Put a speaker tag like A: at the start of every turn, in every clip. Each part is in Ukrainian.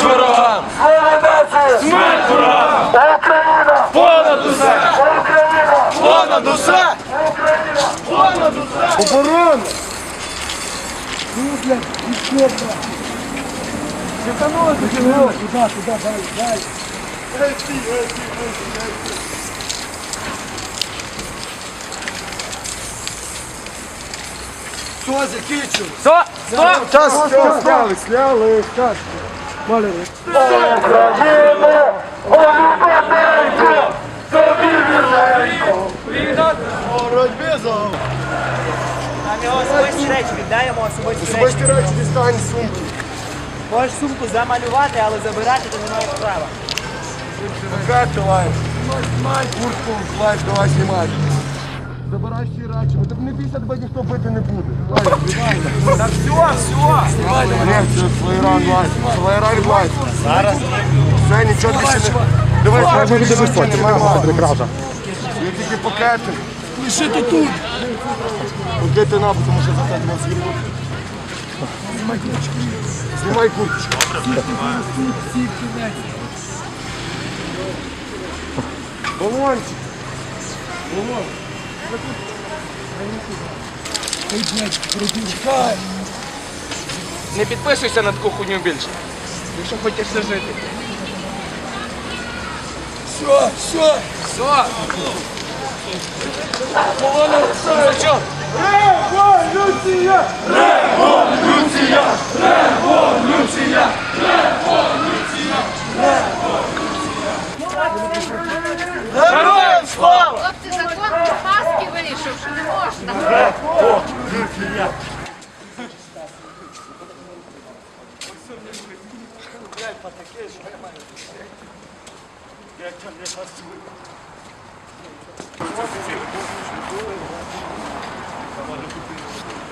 A: Смерть ворогам! Смерть ворогам!
B: Україна!
A: Понад усе!
B: Україна!
A: Понад усе!
B: Україна!
A: Понад усе!
C: Оборона! Все, закінчили.
A: Стоп! Стоп!
C: Час, все, сняли, сняли, час. Маляри.
B: Україна! Улюблененько! Тобі вірненько!
C: Боротьби за
D: Там його особисті речі, віддаємо особисті речі.
C: Особисті речі дістань сумки.
D: Можеш сумку замалювати, але забирати ти не маєш права.
C: Лайф. Знімай куртку, лайф, давай знімай. Забирай всі речі, бо тебе не бійся, тебе ніхто бити не буде. Лайф.
A: Та все, все!
C: Флеєран лайф. Зараз. Все, нічого більше не... Дивись, я не нічого немає. Є тільки пакети. Лишити тут. Пакети на, тому що за це нас зірвуть. Знімай курточку. Балончик. Балон.
A: Не підписуйся на таку хуйню більше. Якщо хочеш ще жити.
C: Все, все.
A: Все! Колона Сачок!
C: Революція!
A: Героям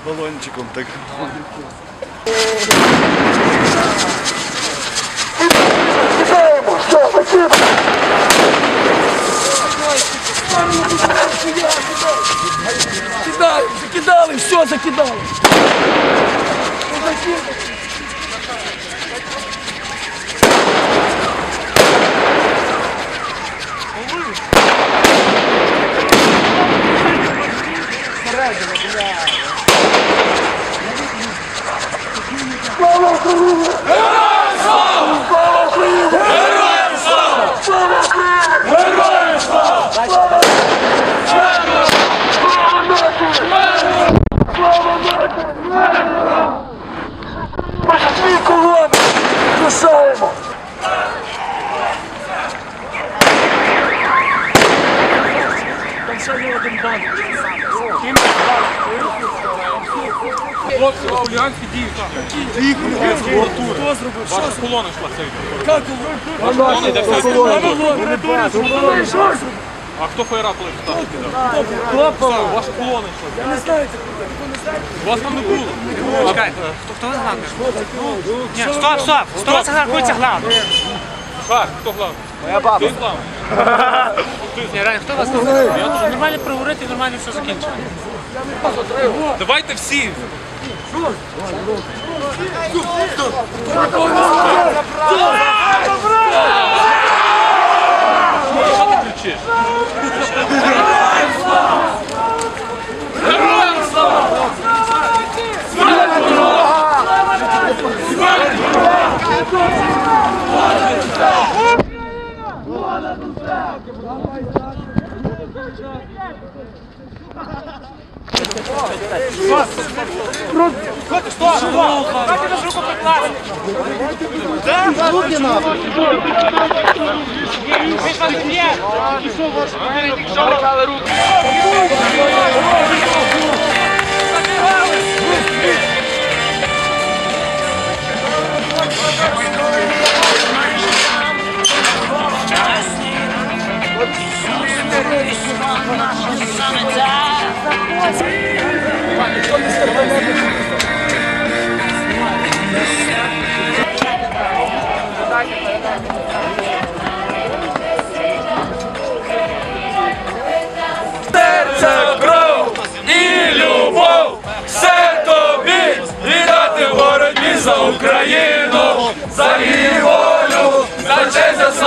C: Балончиком так.
B: Кидаємо! Все, закидаємо!
A: Кидали, закидали, все закидали!
B: Слава Україні! Слава Україні!
A: Героям слава!
B: Слава Україні!
A: Героям слава!
B: Слава нації! Слава нації! Ж дві колони писаємо!
E: Хлопці, хуліганські дії. Які хуліганські культури? Хто зробив? Ваша колона йшла цей. Як Ваша колона йде вся А хто фаєра коли кидав? Хто Ваша колона йшла. Я не знаю. Вас там не було.
D: Чекайте, хто, хто главний? Ні, стоп, стоп, стоп, це рахується главний.
E: Шар, хто главний? Моя баба. Ти главний.
D: Ні, реально, хто вас главний? Нормально проговорити і нормально все закінчимо.
E: Давайте всі.
D: Давайте нас руку прикласти. Ви ж вас є.
A: Замикали руки! Серце, кров і любов, все тобі віддати в боротьбі за Україну, за її волю.
E: честь за славу,